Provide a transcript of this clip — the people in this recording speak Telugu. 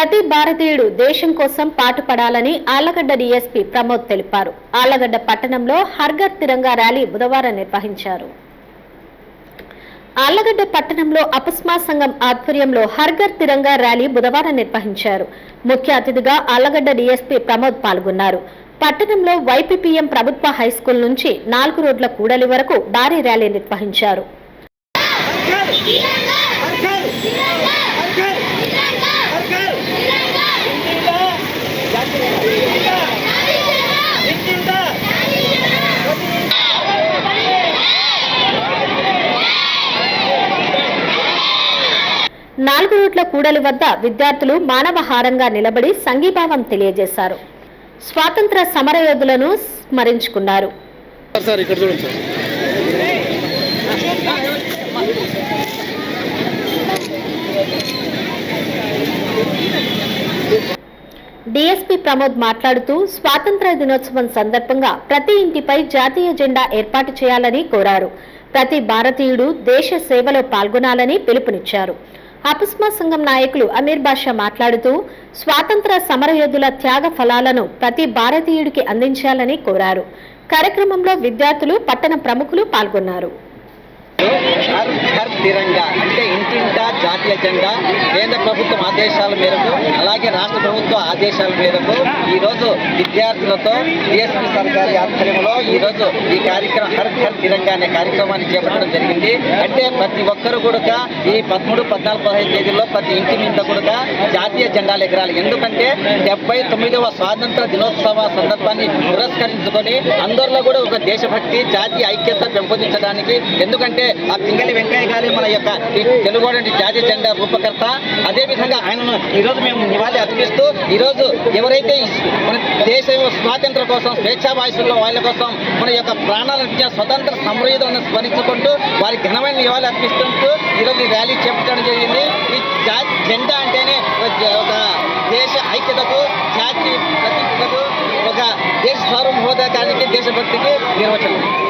ప్రతి భారతీయుడు దేశం కోసం పాటుపడాలని ఆళ్ళగడ్డ డీఎస్పీ ప్రమోద్ తెలిపారు. ఆళ్ళగడ్డ పట్టణంలో హర్ఘర్ తిరంగా ర్యాలీ బుధవారం నిర్వహించారు. ఆళ్ళగడ్డ పట్టణంలో అపస్మా సంఘం ఆధ్వర్యంలో హర్ఘర్ తిరంగా ర్యాలీ బుధవారం నిర్వహించారు. ముఖ్య అతిథిగా ఆళ్ళగడ్డ డీఎస్పీ ప్రమోద్ పాల్గొన్నారు. పట్టణంలో వైపీపీఎం ప్రభుత్వ హైస్కూల్ నుంచి నాలుగు రోడ్ల కూడలి వరకు భారీ ర్యాలీ నిర్వహించారు. నాలుగు రోడ్ల కూడలి వద్ద విద్యార్థులు మానవహారంగా నిలబడి సంఘీభావం తెలియజేశారు. స్వాతంత్ర సమరయోధులను స్మరించుకున్నారు. డీఎస్పీ ప్రమోద్ మాట్లాడుతూ స్వాతంత్ర దినోత్సవం సందర్భంగా ప్రతి ఇంటిపై జాతీయ జెండా ఏర్పాటు చేయాలని కోరారు. ప్రతి భారతీయుడు దేశ సేవలో పాల్గొనాలని పిలుపునిచ్చారు. అపుస్మా సంఘం నాయకులు అమీర్ బాషా మాట్లాడుతూ స్వాతంత్ర సమరయోధుల త్యాగ ఫలాలను ప్రతి భారతీయుడికి అందించాలని కోరారు. కార్యక్రమంలో విద్యార్థులు పట్టణ ప్రముఖులు పాల్గొన్నారు. తిరంగా అంటే ఇంటింటా జాతీయ జెండా కేంద్ర ప్రభుత్వం ఆదేశాల మేరకు అలాగే రాష్ట్ర ప్రభుత్వ ఆదేశాల మేరకు ఈరోజు విద్యార్థులతో డిఎస్పీ సర్కారి ఆధ్వర్యంలో ఈరోజు ఈ కార్యక్రమం హర్ హర్ తిరంగా అనే కార్యక్రమాన్ని చేపట్టడం జరిగింది. అంటే ప్రతి ఒక్కరు కూడా ఈ పదమూడు పద్నాలుగు పదహైదు తేదీల్లో ప్రతి ఇంటి మీద కూడా జాతీయ జెండాలు ఎగరాలి. ఎందుకంటే డెబ్బై తొమ్మిదవ స్వాతంత్ర దినోత్సవ సందర్భాన్ని పురస్కరించుకొని అందరిలో కూడా ఒక దేశభక్తి జాతీయ ఐక్యత పెంపొందించడానికి. ఎందుకంటే ఆ పింగళి వెంకయ్య గారు మన యొక్క ఈ జాతీయ జెండా రూపకర్త. అదేవిధంగా ఆయనను ఈరోజు మేము నివాళి అర్పిస్తూ ఈరోజు ఎవరైతే మన దేశ స్వాతంత్ర కోసం స్వేచ్ఛా వాయుసుల్లో వాళ్ళ కోసం మన యొక్క ప్రాణాలను స్వతంత్ర సమృద్ధులను స్మరించుకుంటూ వారి ఘనమైన నివాళి అర్పిస్తుంటూ ఈరోజు ఈ ర్యాలీ చేపట్టడం జరిగింది. ఈ జాతి జెండా అంటేనే ఒక ఒక దేశ ఐక్యతకు జాతి ప్రతిష్టకు ఒక దేశ సార్వభౌమతానికి దేశభక్తికి నిర్వచనం.